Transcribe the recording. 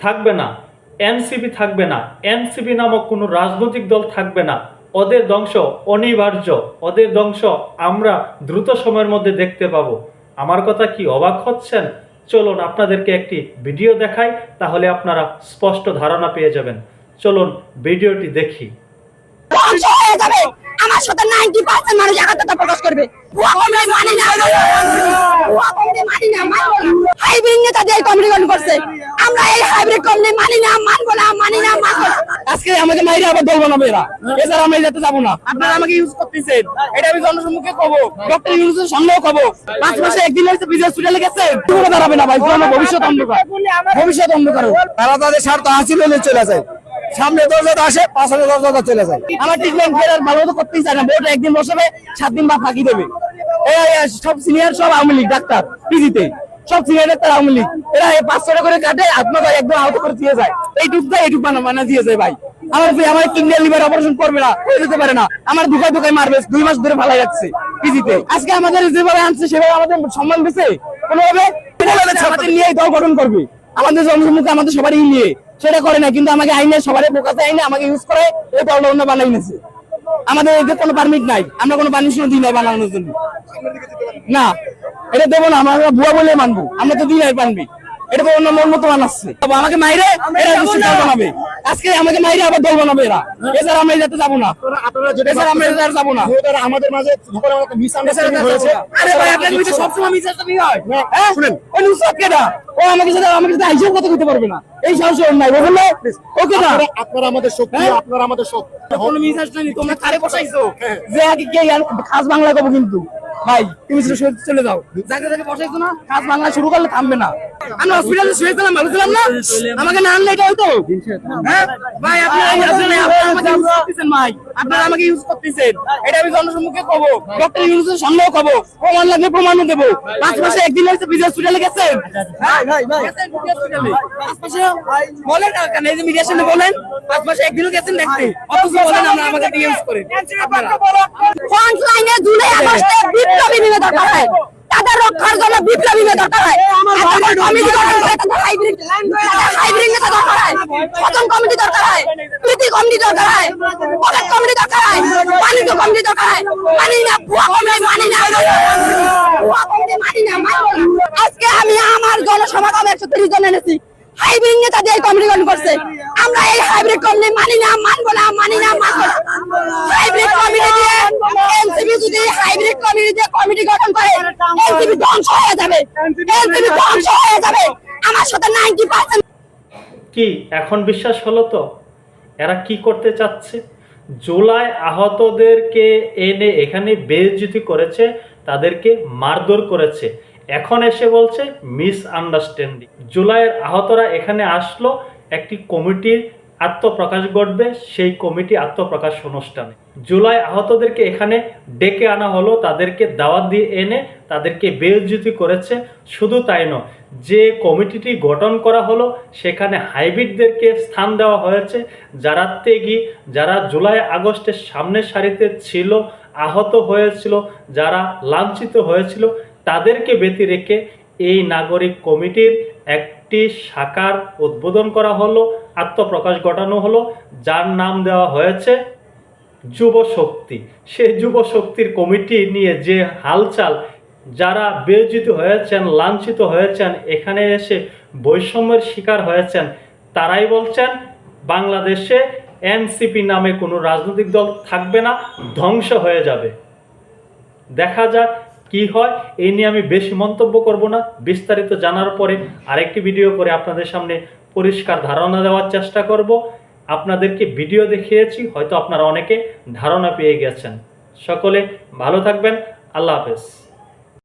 থাকবে না এনসিপি থাকবে না এনসিপি নামক কোনো রাজনৈতিক দল থাকবে না। ওদের ধ্বংস অনিবার্য ওদের ধ্বংস আমরা দ্রুত সময়ের মধ্যে দেখতে পাব। আমার কথা কি অবাক হচ্ছেন? চলুন আপনাদেরকে একটি ভিডিও দেখাই তাহলে আপনারা স্পষ্ট ধারণা পেয়ে যাবেন। চলুন ভিডিওটি দেখি। হয়ে আমার সাথে নাইনটি পার্সেন্ট মানুষ একাত্মতা প্রকাশ করবে। মানি না ভুয়া কমিটি মানি না মানবো না। হাইব্রিড নেতা দিয়ে কমিটি করছে। আমরা এই হাইব্রিড কমিটি মানি না মানবো না মানি না মানবো না। আজকে আমাকে মাইরে আবার দল বানাবে এরা এছাড়া আমি যেতে যাব না। আপনারা আমাকে ইউজ করতেছেন। এটা আমি জনসম্মুখে কব। ডক্টর ইউনুসের সামনেও কব। পাঁচ মাসে একদিন হয়েছে বিজয় হসপিটালে গেছে কোনো দাঁড়াবে না ভাই ভবিষ্যৎ অন্ধকার। ভবিষ্যৎ অন্ধকার তারা তাদের স্বার্থ হাসিল হলে চলে যায়। সামনে দরজাটা আসে পাশে দরজাটা চলে যায়। আমার ট্রিটমেন্ট ভালো মতো করতেই চায় না। বোর্ড একদিন বসাবে সাত দিন বা ফাঁকি দেবে। সব সিনিয়র সব আওয়ামী লীগ ডাক্তার পিজিতে। সব সিনিয়র ডাক্তার আওয়ামী লীগ। এরা পাঁচশো টাকা করে কাটে আপনার একদম আহত করে দিয়ে যায়। এইটুক দেয় এইটুক বানা দিয়ে যায় ভাই। আমার ভাই আমার কিডনি লিভার অপারেশন করবে না যেতে পারে না। আমার দুকায় দুকায় মারবে দুই মাস ধরে ভালাই রাখছে পিজিতে। আজকে আমাদের যেভাবে আনছে সেভাবে আমাদের সম্মান দিছে। কোনোভাবে আমাদের নিয়ে দল গঠন করবে। আমাদের জনসম্মুখে আমাদের সবারই নিয়ে। সেটা করে না কিন্তু আমাকে আইনে সবারই বোকাতে আইনে আমাকে ইউজ করে এই দলটা অন্য বানাই নিয়েছে আমাদের এতে কোনো পারমিট নাই। আমরা কোনো পারমিশন দিই নাই বানানোর জন্য না এটা দেবো না আমরা ভুয়া বলে মানবো। আমরা তো দিই নাই পারমিট এটা অন্য মন মতো বানাচ্ছে। আমাকে মাইরে এরা দল বানাবে। আজকে আমাকে মাইরে আবার দল বানাবে এরা। এছাড়া আমরা যেতে যাব না। এছাড়া আমরা যাব না। আমাদের মাঝে আরে ভাই আপনার বিরুদ্ধে সবসময় মিসআন্ডারস্ট্যান্ডিং হয়। হ্যাঁ? শুনেন। ওই নুসরাত কেডা? ও আমাকে সাথে আমাকে সাথে আইসেও কথা কইতে পারবে না। এই সাহস নাই বুঝলে ওকে না? আপনারা- আমাদের শক্তি হ্যাঁ? আপনারা আমাদের শক্তি। কোনো মিসআন্ডারস্ট্যান্ডিং তোমরা কারে বসাইছো? যে আগে কে আর খাস বাংলা কব কিন্তু। ভাই তুমি চলে যাও। যাকে যাকে বসাইছো না খাস বাংলা শুরু করলে থামবে না। আমি হসপিটালে শুয়েছিলাম ভালো ছিলাম না। আমাকে না আনলে এটা হতো হ্যাঁ? ভাই আপনারা আপনারা ভাই আপনারা আমাকে ইউজ করতেছেন। এটা আমি জনসম্মুখে কব। ডক্টর ইউনুসের সামনেও কব। প্রমাণ লাগলে প্রমাণও দেবো। পাঁচ মাসে একদিন হয়েছে বিজয় হসপিটালে গেছেন। ভাই ভাই ভাই। গেছেন বিজয় হসপিটালে পাঁচ মাসে বলেন এই যে মিডিয়ার সামনে বলেন পাঁচ মাসে একদিনও গেছেন দেখতে। অথচ বলেন আমরা আমাকে ইউজ করেন। ফ্রন্ট লাইনে জুলাই আগস্টে বিপ্লবী নিবে দরকার হয়। তাদের রক্ষার জন্য বিপ্লবী নিবে দরকার একটা কমিটি দরকার তাদের হাইব্রিড নেতা দরকার স্বতন কমিটি দরকার প্রীতি দরকার হয়। দরকার হয়। বাণিজ্য কমিটি দরকার হয়। না মানি না। আজকে আমি আমার জনসমাগম একশো তিরিশ জন এনেছি। হাইব্রিড কমিটি যদি হাইব্রিড কমিটি দিয়ে কমিটি গঠন করে ধ্বংস হয়ে যাবে। ধ্বংস হয়ে যাবে। আমার সাথে কি, এখন বিশ্বাস হলো তো? এরা কি করতে চাচ্ছে? জুলাই আহতদেরকে এনে এখানে বেজুতি করেছে, তাদেরকে মারধর করেছে। এখন এসে বলছে মিস আন্ডারস্ট্যান্ডিং জুলাইয়ের আহতরা এখানে আসলো, একটি কমিটির আত্মপ্রকাশ ঘটবে, সেই কমিটি আত্মপ্রকাশ অনুষ্ঠানে। জুলাই আহতদেরকে এখানে ডেকে আনা হলো, তাদেরকে দাওয়াত দিয়ে এনে তাদেরকে বেজ্জুতি করেছে। শুধু তাই নয়, যে কমিটিটি গঠন করা হলো, সেখানে হাইব্রিডদেরকে স্থান দেওয়া হয়েছে। যারা ত্যাগী যারা জুলাই আগস্টের সামনের সারিতে ছিল, আহত হয়েছিল, যারা লাঞ্ছিত হয়েছিল, তাদেরকে ব্যতি রেখে এই নাগরিক কমিটির একটি শাখার উদ্বোধন করা হলো, আত্মপ্রকাশ ঘটানো হলো, যার নাম দেওয়া হয়েছে যুব শক্তি। সেই যুব শক্তির কমিটি নিয়ে যে হালচাল, যারা বেয়োজিত হয়েছেন, লাঞ্ছিত হয়েছেন, এখানে এসে বৈষম্যের শিকার হয়েছেন, তারাই বলছেন, বাংলাদেশে এনসিপি নামে কোনো রাজনৈতিক দল থাকবে না, ধ্বংস হয়ে যাবে। দেখা যাক কি হয় এই নিয়ে আমি বেশি মন্তব্য করব না। বিস্তারিত জানার পরে আরেকটি ভিডিও করে আপনাদের সামনে পরিষ্কার ধারণা দেওয়ার চেষ্টা করব। আপনাদেরকে ভিডিও দেখিয়েছি, হয়তো আপনারা অনেকে ধারণা পেয়ে গেছেন। সকলে ভালো থাকবেন, আল্লাহ হাফেজ।